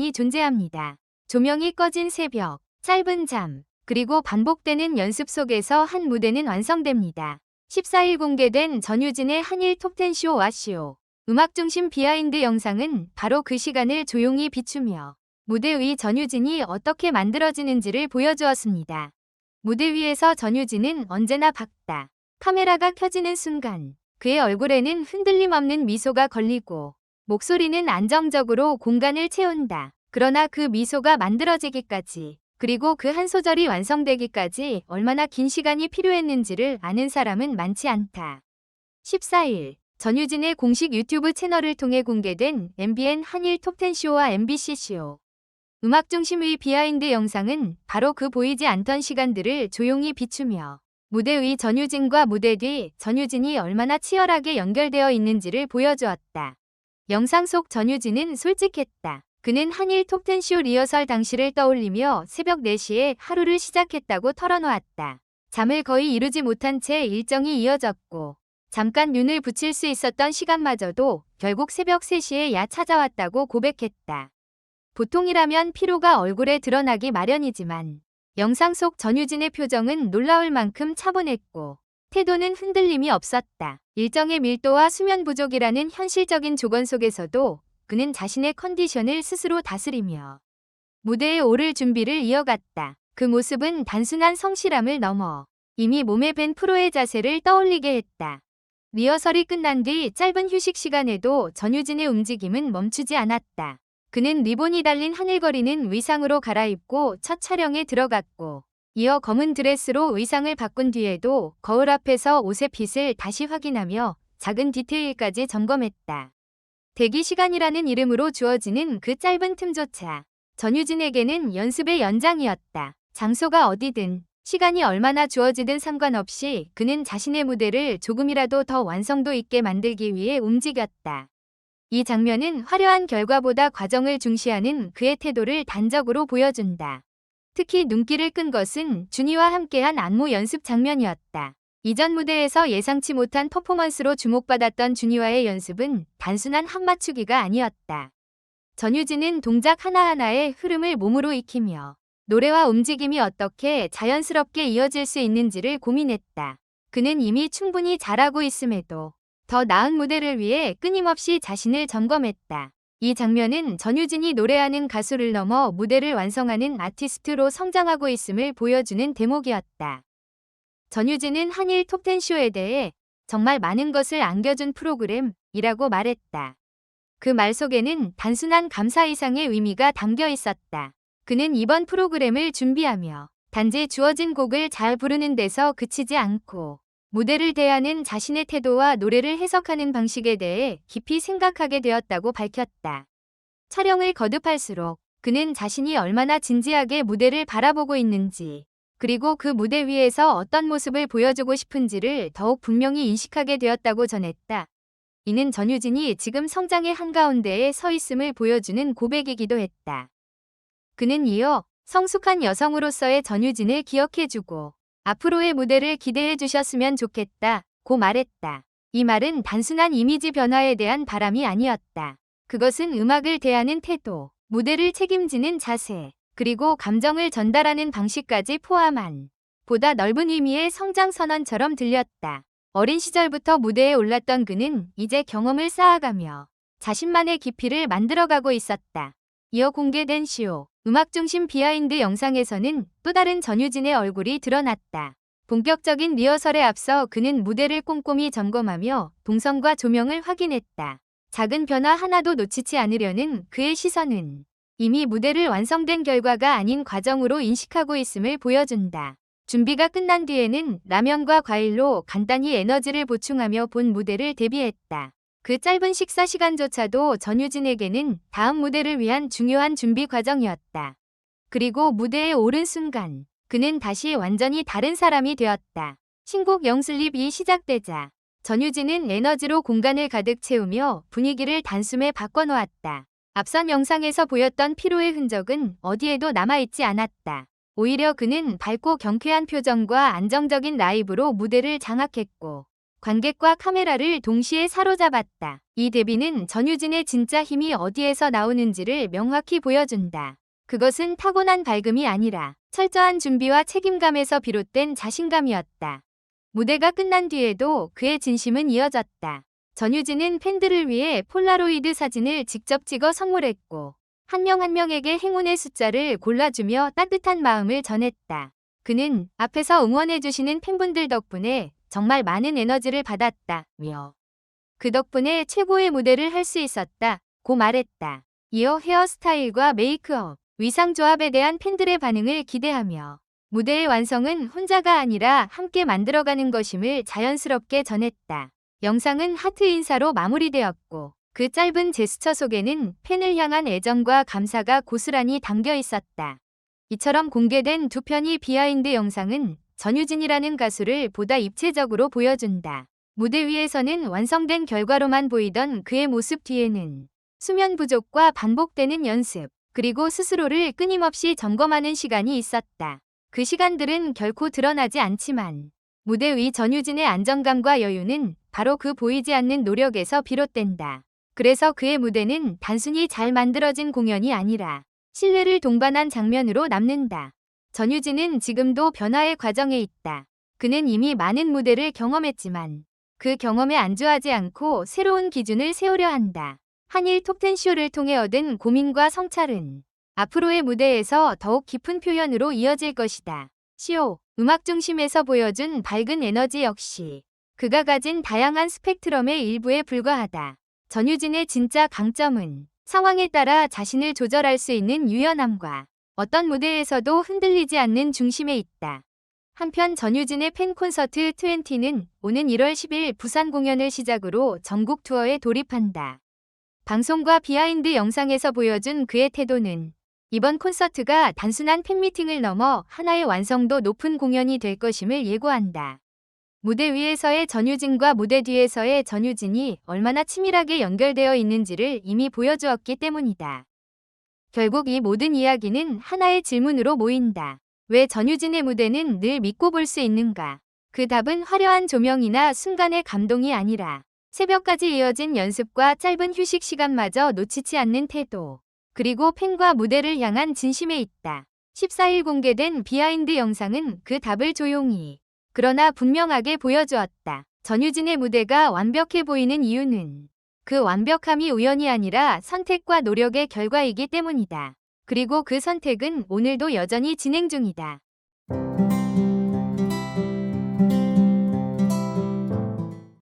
이 존재합니다. 조명이 꺼진 새벽, 짧은 잠, 그리고 반복되는 연습 속에서 한 무대는 완성됩니다. 14일 공개된 전유진의 한일 톱10쇼 와쇼. 음악 중심 비하인드 영상은 바로 그 시간을 조용히 비추며 무대 위 전유진이 어떻게 만들어지는지를 보여주었습니다. 무대 위에서 전유진은 언제나 밝다. 카메라가 켜지는 순간 그의 얼굴에는 흔들림 없는 미소가 걸리고 목소리는 안정적으로 공간을 채운다. 그러나 그 미소가 만들어지기까지 그리고 그 한 소절이 완성되기까지 얼마나 긴 시간이 필요했는지를 아는 사람은 많지 않다. 14일 전유진의 공식 유튜브 채널을 통해 공개된 MBN 한일 톱10쇼와 MBC쇼 음악 중심의 비하인드 영상은 바로 그 보이지 않던 시간들을 조용히 비추며 무대 위 전유진과 무대 뒤 전유진이 얼마나 치열하게 연결되어 있는지를 보여주었다. 영상 속 전유진은 솔직했다. 그는 한일 톱10쇼 리허설 당시를 떠올리며 새벽 4시에 하루를 시작했다고 털어놓았다. 잠을 거의 이루지 못한 채 일정이 이어졌고 잠깐 눈을 붙일 수 있었던 시간마저도 결국 새벽 3시에 야 찾아왔다고 고백했다. 보통이라면 피로가 얼굴에 드러나기 마련이지만 영상 속 전유진의 표정은 놀라울 만큼 차분했고 태도는 흔들림이 없었다. 일정의 밀도와 수면 부족이라는 현실적인 조건 속에서도 그는 자신의 컨디션을 스스로 다스리며 무대에 오를 준비를 이어갔다. 그 모습은 단순한 성실함을 넘어 이미 몸에 밴 프로의 자세를 떠올리게 했다. 리허설이 끝난 뒤 짧은 휴식 시간에도 전유진의 움직임은 멈추지 않았다. 그는 리본이 달린 하늘거리는 의상으로 갈아입고 첫 촬영에 들어갔고 이어 검은 드레스로 의상을 바꾼 뒤에도 거울 앞에서 옷의 핏을 다시 확인하며 작은 디테일까지 점검했다. 대기 시간이라는 이름으로 주어지는 그 짧은 틈조차 전유진에게는 연습의 연장이었다. 장소가 어디든 시간이 얼마나 주어지든 상관없이 그는 자신의 무대를 조금이라도 더 완성도 있게 만들기 위해 움직였다. 이 장면은 화려한 결과보다 과정을 중시하는 그의 태도를 단적으로 보여준다. 특히 눈길을 끈 것은 준이와 함께한 안무 연습 장면이었다. 이전 무대에서 예상치 못한 퍼포먼스로 주목받았던 준이와의 연습은 단순한 한 맞추기가 아니었다. 전유진은 동작 하나하나의 흐름을 몸으로 익히며 노래와 움직임이 어떻게 자연스럽게 이어질 수 있는지를 고민했다. 그는 이미 충분히 잘하고 있음에도 더 나은 무대를 위해 끊임없이 자신을 점검했다. 이 장면은 전유진이 노래하는 가수를 넘어 무대를 완성하는 아티스트로 성장하고 있음을 보여주는 대목이었다. 전유진은 한일 톱10쇼에 대해 정말 많은 것을 안겨준 프로그램이라고 말했다. 그 말 속에는 단순한 감사 이상의 의미가 담겨 있었다. 그는 이번 프로그램을 준비하며 단지 주어진 곡을 잘 부르는 데서 그치지 않고 무대를 대하는 자신의 태도와 노래를 해석하는 방식에 대해 깊이 생각하게 되었다고 밝혔다. 촬영을 거듭할수록 그는 자신이 얼마나 진지하게 무대를 바라보고 있는지 그리고 그 무대 위에서 어떤 모습을 보여주고 싶은지를 더욱 분명히 인식하게 되었다고 전했다. 이는 전유진이 지금 성장의 한가운데에 서 있음을 보여주는 고백이기도 했다. 그는 이어 성숙한 여성으로서의 전유진을 기억해주고 앞으로의 무대를 기대해 주셨으면 좋겠다 고 말했다. 이 말은 단순한 이미지 변화에 대한 바람이 아니었다. 그것은 음악을 대하는 태도, 무대를 책임지는 자세, 그리고 감정을 전달하는 방식까지 포함한 보다 넓은 의미의 성장 선언처럼 들렸다. 어린 시절부터 무대에 올랐던 그는 이제 경험을 쌓아가며 자신만의 깊이를 만들어가고 있었다. 이어 공개된 쇼, 음악 중심 비하인드 영상에서는 또 다른 전유진의 얼굴이 드러났다. 본격적인 리허설에 앞서 그는 무대를 꼼꼼히 점검하며 동선과 조명을 확인했다. 작은 변화 하나도 놓치지 않으려는 그의 시선은 이미 무대를 완성된 결과가 아닌 과정으로 인식하고 있음을 보여준다. 준비가 끝난 뒤에는 라면과 과일로 간단히 에너지를 보충하며 본 무대를 대비했다. 그 짧은 식사 시간조차도 전유진에게는 다음 무대를 위한 중요한 준비 과정이었다. 그리고 무대에 오른 순간 그는 다시 완전히 다른 사람이 되었다. 신곡 영슬립이 시작되자 전유진은 에너지로 공간을 가득 채우며 분위기를 단숨에 바꿔놓았다. 앞선 영상에서 보였던 피로의 흔적은 어디에도 남아있지 않았다. 오히려 그는 밝고 경쾌한 표정과 안정적인 라이브로 무대를 장악했고 관객과 카메라를 동시에 사로잡았다. 이 데뷔는 전유진의 진짜 힘이 어디에서 나오는지를 명확히 보여준다. 그것은 타고난 밝음이 아니라 철저한 준비와 책임감에서 비롯된 자신감이었다. 무대가 끝난 뒤에도 그의 진심은 이어졌다. 전유진은 팬들을 위해 폴라로이드 사진을 직접 찍어 선물했고 한명한 명에게 행운의 숫자를 골라주며 따뜻한 마음을 전했다. 그는 앞에서 응원해주시는 팬분들 덕분에 정말 많은 에너지를 받았다 며 그 덕분에 최고의 무대를 할 수 있었다 고 말했다. 이어 헤어스타일과 메이크업, 위상 조합에 대한 팬들의 반응을 기대하며 무대의 완성은 혼자가 아니라 함께 만들어가는 것임을 자연스럽게 전했다. 영상은 하트 인사로 마무리되었고 그 짧은 제스처 속에는 팬을 향한 애정과 감사가 고스란히 담겨 있었다. 이처럼 공개된 두 편의 비하인드 영상은 전유진이라는 가수를 보다 입체적으로 보여준다. 무대 위에서는 완성된 결과로만 보이던 그의 모습 뒤에는 수면 부족과 반복되는 연습, 그리고 스스로를 끊임없이 점검하는 시간이 있었다. 그 시간들은 결코 드러나지 않지만 무대 위 전유진의 안정감과 여유는 바로 그 보이지 않는 노력에서 비롯된다. 그래서 그의 무대는 단순히 잘 만들어진 공연이 아니라 신뢰를 동반한 장면으로 남는다. 전유진은 지금도 변화의 과정에 있다. 그는 이미 많은 무대를 경험했지만 그 경험에 안주하지 않고 새로운 기준을 세우려 한다. 한일 톱텐쇼를 통해 얻은 고민과 성찰은 앞으로의 무대에서 더욱 깊은 표현으로 이어질 것이다. 시오, 음악 중심에서 보여준 밝은 에너지 역시 그가 가진 다양한 스펙트럼의 일부에 불과하다. 전유진의 진짜 강점은 상황에 따라 자신을 조절할 수 있는 유연함과 어떤 무대에서도 흔들리지 않는 중심에 있다. 한편 전유진의 팬 콘서트 20는 오는 1월 10일 부산 공연을 시작으로 전국 투어에 돌입한다. 방송과 비하인드 영상에서 보여준 그의 태도는 이번 콘서트가 단순한 팬미팅을 넘어 하나의 완성도 높은 공연이 될 것임을 예고한다. 무대 위에서의 전유진과 무대 뒤에서의 전유진이 얼마나 치밀하게 연결되어 있는지를 이미 보여주었기 때문이다. 결국 이 모든 이야기는 하나의 질문으로 모인다. 왜 전유진의 무대는 늘 믿고 볼 수 있는가? 그 답은 화려한 조명이나 순간의 감동이 아니라 새벽까지 이어진 연습과 짧은 휴식 시간마저 놓치지 않는 태도, 그리고 팬과 무대를 향한 진심에 있다. 14일 공개된 비하인드 영상은 그 답을 조용히, 그러나 분명하게 보여주었다. 전유진의 무대가 완벽해 보이는 이유는 그 완벽함이 우연이 아니라 선택과 노력의 결과이기 때문이다. 그리고 그 선택은 오늘도 여전히 진행 중이다.